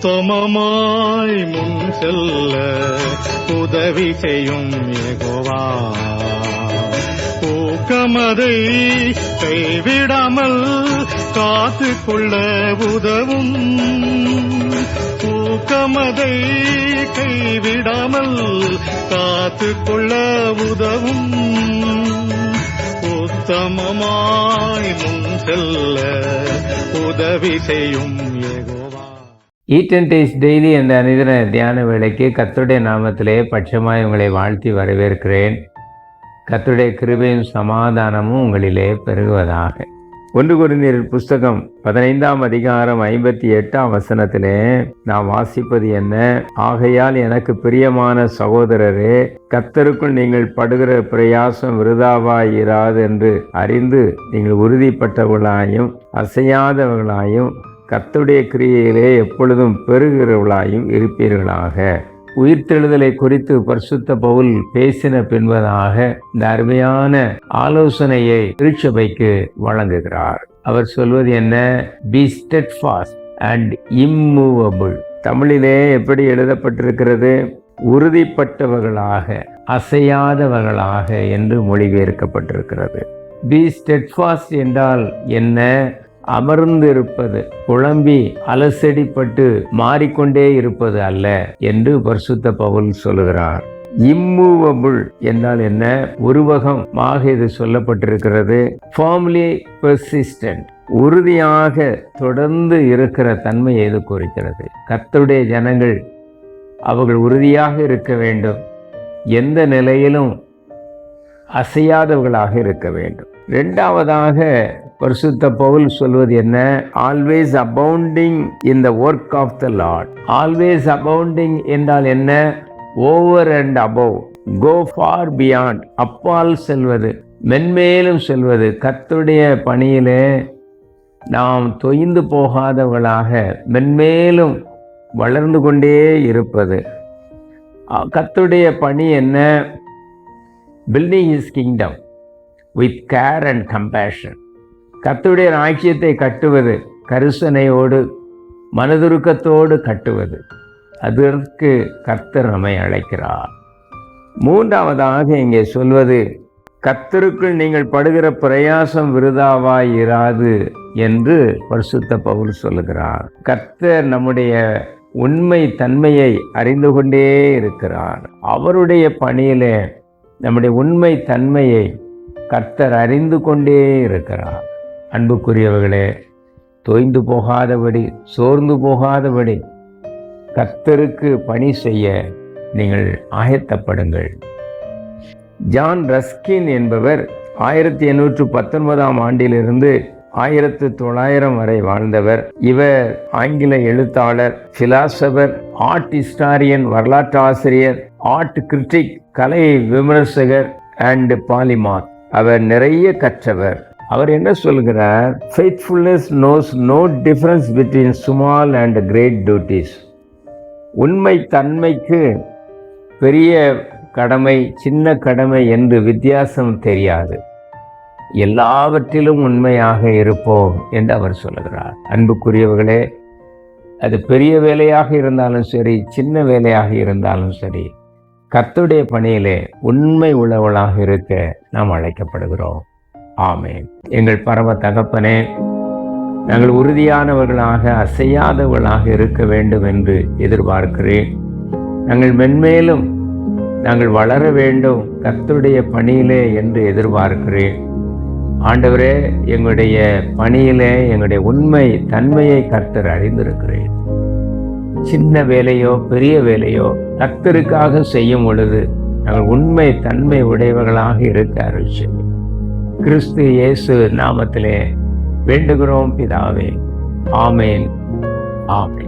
உத்தமமாய் முன் செல்ல உதவி செய்யும் எகோவா ஊக்கமதை கைவிடாமல் காத்து கொள்ள உதவும். ஊக்கமதை கைவிடாமல் காத்து கொள்ள உதவும். உத்தமமாய் முன் செல்ல உதவி செய்யும் ஈட் அண்ட் டேஸ்ட் டெய்லி என்ற அனிதன தியான வேலைக்கு கத்துடைய நாமத்திலே பட்சமாய் உங்களை வாழ்த்தி வரவேற்கிறேன். கத்துடைய கிருபையும் சமாதானமும் உங்களிலே பெருகுவதாக. ஒன்று குருநீர் புஸ்தகம் பதினைந்தாம் அதிகாரம் ஐம்பத்தி எட்டாம் வசனத்திலே நாம் வாசிப்பது என்ன? ஆகையால் எனக்கு பிரியமான சகோதரரே கர்த்தருக்குள் நீங்கள் படுகிற பிரயாசம் விருதாவாயிராது என்று அறிந்து நீங்கள் உறுதிப்பட்டவர்களாயும் அசையாதவர்களாயும் கர்த்தருடைய கிரியையிலே எப்பொழுதும் பெருகிறவர்களாயும் இருப்பீர்களாக. உயிர்த்தெழுதலை குறித்து பரிசுத்த பவுல் பேசின பின்பதாக இந்த அருமையான ஆலோசனையை திருச்சபைக்கு வழங்குகிறார். அவர் சொல்வது என்ன? பி ஸ்டெட்ஃபாஸ்ட் அண்ட் இம்மூவபிள் தமிழிலே எப்படி எழுதப்பட்டிருக்கிறது? உறுதிப்பட்டவர்களாக அசையாதவர்களாக என்று மொழிபெயர்க்கப்பட்டிருக்கிறது. பி ஸ்டெட்ஃபாஸ்ட் என்றால் என்ன? அமர்ந்திருப்பது குழம்பி அலசடிப்பட்டு மாறிக்கொண்டே இருப்பது அல்ல என்று பரிசுத்த பவுல் சொல்லுகிறார். இம்மூவபுள் என்றால் என்ன? உருவகமாக இது சொல்லப்பட்டிருக்கிறது. ஃபார்ம்லி பெர்சிஸ்டன்ட் உறுதியாக தொடர்ந்து இருக்கிற தன்மையை இது குறிக்கிறது. கத்துடைய ஜனங்கள் அவர்கள் உறுதியாக இருக்க வேண்டும். எந்த நிலையிலும் அசையாதவர்களாக இருக்க வேண்டும். ரெண்டாவதாக பரிசுத்த பவுல் சொல்வது என்ன? Always abounding in the work of the Lord always abounding என்றால் என்ன? Over and above go for beyond அப்பால் செல்வது மென்மேலும் செல்வது. கத்துடைய பணியிலே நாம் தொய்ந்து போகாதவர்களாக மென்மேலும் வளர்ந்து கொண்டே இருப்பது. கத்துடைய பணி என்ன? Building is kingdom with care and compassion கத்துடைய ராஜ்யத்தை கட்டுவது கருசனையோடு மனதுருக்கத்தோடு கட்டுவது. அதற்கு கர்த்தர் நம்மை அழைக்கிறார். மூன்றாவதாக இங்கே சொல்வது கர்த்தருக்குள் நீங்கள் படுகிற பிரயாசம் விருதாவாய் இராது என்று பரிசுத்த பவுல் சொல்லுகிறார். கர்த்தர் நம்முடைய உண்மை தன்மையை அறிந்து கொண்டே இருக்கிறார். அவருடைய பணியிலே நம்முடைய உண்மை தன்மையை கர்த்தர் அறிந்து கொண்டே இருக்கிறார். அன்புக்குரியவர்களே தொய்ந்து போகாதபடி சோர்ந்து போகாதபடி கர்த்தருக்கு பணி செய்ய நீங்கள் ஆயத்தப்படுங்கள். ஜான் ரஸ்கின் என்பவர் ஆயிரத்தி எண்ணூற்று பத்தொன்பதாம் ஆண்டிலிருந்து ஆயிரத்து தொள்ளாயிரம் வரை வாழ்ந்தவர். இவர் ஆங்கில எழுத்தாளர் பிலாசபர் ஆர்ட் ஹிஸ்டாரியன் வரலாற்று ஆசிரியர் ஆர்ட் கிரிட்டிக் கலை விமர்சகர் அண்ட் பாலிமாத் அவர் நிறைய கற்றவர். அவர் என்ன சொல்கிறார்? Faithfulness knows no difference between small and great duties உண்மை தன்மைக்கு பெரிய கடமை சின்ன கடமை என்று வித்தியாசம் தெரியாது. எல்லாவற்றிலும் உண்மையாக இருப்போம் என்று அவர் சொல்லுகிறார். அன்புக்குரியவர்களே அது பெரிய வேலையாக இருந்தாலும் சரி சின்ன வேலையாக இருந்தாலும் சரி கர்த்துடைய பணியிலே உண்மை உள்ளவளாக இருக்க நாம் அழைக்கப்படுகிறோம். ஆமேன். எங்கள் பரம தகப்பனே நாங்கள் உறுதியானவர்களாக அசையாதவர்களாக இருக்க வேண்டும் என்று எதிர்பார்க்கிறேன். நாங்கள் மென்மேலும் நாங்கள் வளர வேண்டும் கர்த்துடைய பணியிலே என்று எதிர்பார்க்கிறேன். ஆண்டவரே எங்களுடைய பணியிலே எங்களுடைய உண்மை தன்மையை கர்த்தர் அறிந்திருக்கிறேன். சின்ன வேலையோ பெரிய வேலையோ கர்த்தருக்காக செய்யும் பொழுது நாங்கள் உண்மை தன்மை உடையவர்களாக இருக்க அருள் செய்யும் கிறிஸ்து இயேசு நாமத்திலே வேண்டுகிறோம் பிதாவே. ஆமேன். ஆமேன்.